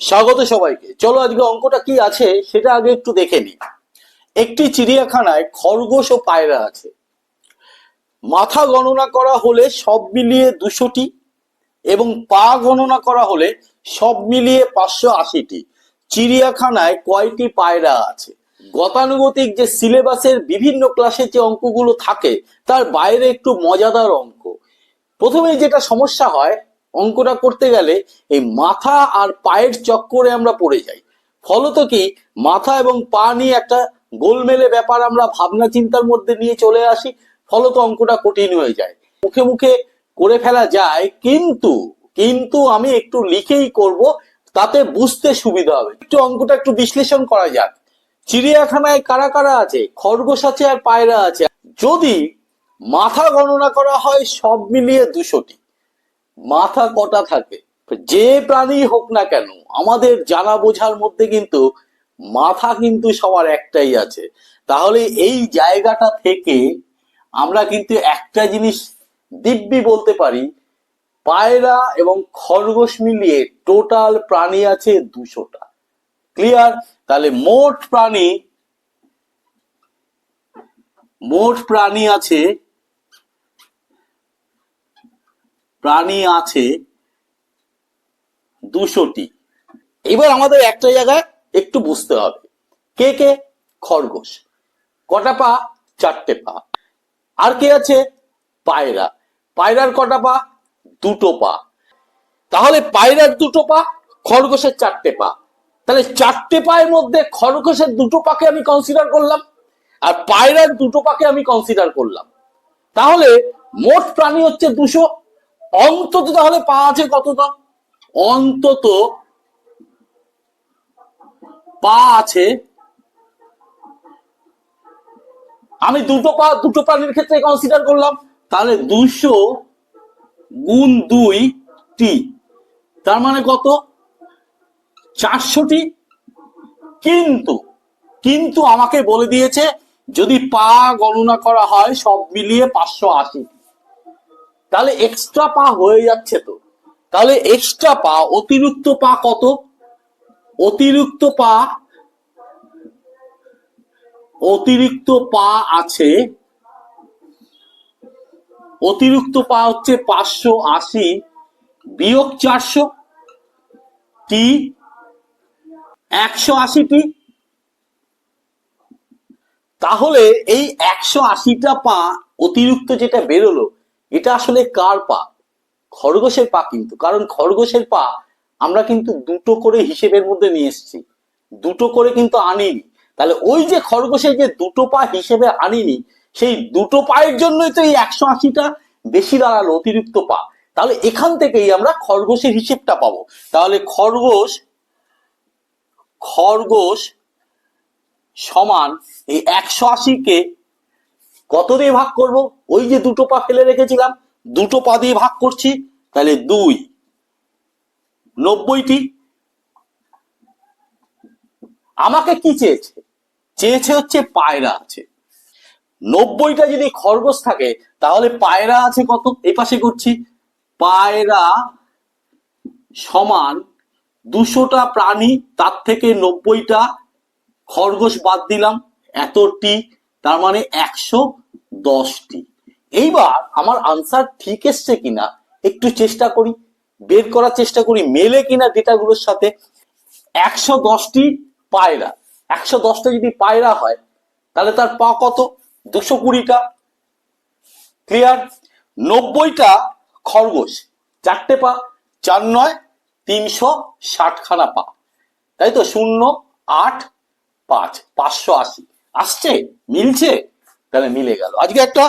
স্বাগত সবাইকে। চলো আজকে অঙ্কটা কি আছে সেটা আগে একটু দেখে নিই। একটি চিড়িয়াখানায় খরগোশ ও পায়রা আছে। মাথা গণনা করা হলে সব মিলিয়ে দুশোটি এবং পা গণনা করা হলে সব মিলিয়ে পাঁচশো আশিটি। চিড়িয়াখানায় কয়টি পায়রা আছে? গতানুগতিক যে সিলেবাসের বিভিন্ন ক্লাসের যে অঙ্কগুলো থাকে, তার বাইরে একটু মজাদার অঙ্ক। প্রথমে যেটা সমস্যা হয় অঙ্কটা করতে গেলে এই মাথা আর পায়ের চক্করে আমরা পড়ে যাই। ফলত কি? মাথা এবং পা নিয়ে একটা গোলমেলে ব্যাপার আমরা ভাবনা চিন্তার মধ্যে নিয়ে চলে আসি, ফলত অঙ্কটা কঠিন হয়ে যায়। মুখে মুখে করে ফেলা যায়, কিন্তু কিন্তু আমি একটু লিখেই করব, তাতে বুঝতে সুবিধা হবে। একটু অঙ্কটা একটু বিশ্লেষণ করা যাক। চিড়িয়াখানায় কারা কারা আছে? খরগোশ আছে আর পায়রা আছে। যদি মাথা গণনা করা হয় সব মিলিয়ে দুশোটি। মাথা কটা থাকে? যে প্রাণী হোক না কেন, আমাদের জানা বোঝার মধ্যে কিন্তু মাথা কিন্তু সবার একটাই আছে। তাহলে এই জায়গাটা থেকে আমরা কিন্তু একটা জিনিস দিব্যি বলতে পারি, পায়রা এবং খরগোশ মিলিয়ে টোটাল প্রাণী আছে দুশোটা। ক্লিয়ার? তাহলে মোট প্রাণী মোট প্রাণী আছে প্রাণী আছে দুশোটি। এবার আমাদের একটা জায়গায় একটু বুঝতে হবে। কে কে? খরগোশ। কটা পা? চারটে পা। আর কে আছে? পায়রা। পায়রার কটা পা? দুটো পা। তাহলে পায়রার দুটো পা, খরগোশের চারটে পা। তাহলে চারটে পায়ের মধ্যে খরগোশের দুটো পাকে আমি কনসিডার করলাম আর পায়রার দুটো পাকে আমি কনসিডার করলাম। তাহলে মোট প্রাণী হচ্ছে দুশো অন্তত তাহলে পা আছে কতটা? অন্তত পা আছে। আমি দুটো পা, দুটো প্রাণীর ক্ষেত্রে কনসিডার করলাম। তাহলে দুশো গুণ দুই টি। তার মানে কত? চারশোটি। কিন্তু কিন্তু আমাকে বলে দিয়েছে, যদি পা গণনা করা হয়, সব মিলিয়ে পাঁচশো আশি। তাহলে এক্সট্রা পা হয়ে যাচ্ছে তো। তাহলে এক্সট্রা পা, অতিরিক্ত পা কত? অতিরিক্ত পা অতিরিক্ত পা আছে, অতিরিক্ত পা হচ্ছে পাঁচশো আশি বিয়োগ চারশো টি একশো আশিটি তাহলে এই একশো আশিটা পা অতিরিক্ত যেটা বেরোলো এটা আসলে কার পা? খরগোশের পা কিন্তু। কারণ খরগোশের পা আমরা কিন্তু দুটো করে হিসেবের মধ্যে নিয়ে এসেছি। দুটো করে কিন্তু আনিনি। তাহলে ওই যে খরগোশের যে দুটো পা হিসেবে আনিনি, সেই দুটো পায়ের জন্যই তো এই একশো আশিটা বেশি দাঁড়াল অতিরিক্ত পা। তাহলে এখান থেকেই আমরা খরগোশের হিসেবটা পাবো। তাহলে খরগোশ খরগোশ সমান এই একশো আশিকে কত দিয়ে ভাগ করব? ওই যে দুটো পা ফেলে রেখেছিলাম, দুটো পা দিয়ে ভাগ করছি, তাহলে দুই। নব্বইটি? আমাকে কি চেয়েছে? চেয়েছে হচ্ছে পায়রা আছে। নব্বইটা যদি খরগোশ থাকে, তাহলে পায়রা আছে কত? এই পাশে করছি। পায়রা সমান দুশোটা প্রাণী, তার থেকে নব্বইটা খরগোশ বাদ দিলাম। এতটি তার মানে একশো দশটি। এইবার আমার আনসার ঠিক এসছে কিনা একটু চেষ্টা করি, বের করার চেষ্টা করি, মেলে কিনা ডেটাগুলোর সাথে। একশো দশটি পায়রা, একশো দশটা যদি পায়রা হয়, তাহলে তার পা কত? দুশো কুড়িটা। ক্লিয়ার নব্বইটা খরগোশ, চারটে পা, চার নয়, তিনশো ষাটখানা পা। তাই তো? শূন্য, আট, পাঁচ, পাঁচশো আশি। আসছে, মিলছে? তাহলে মিলে গেল। আজকে একটা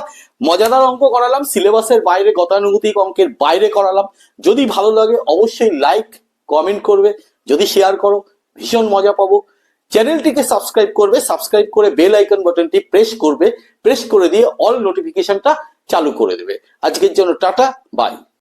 মজাদার অঙ্ক করালাম, সিলেবাসের বাইরে, গতানুগতিক অঙ্কের বাইরে করালাম। যদি ভালো লাগে, অবশ্যই লাইক কমেন্ট করবে। যদি শেয়ার করো, ভীষণ মজা পাবো। চ্যানেলটিকে সাবস্ক্রাইব করবে সাবস্ক্রাইব করে বেল আইকন বাটনটি প্রেস করবে প্রেস করে দিয়ে অল নোটিফিকেশনটা চালু করে দেবে। আজকের জন্য টাটা বাই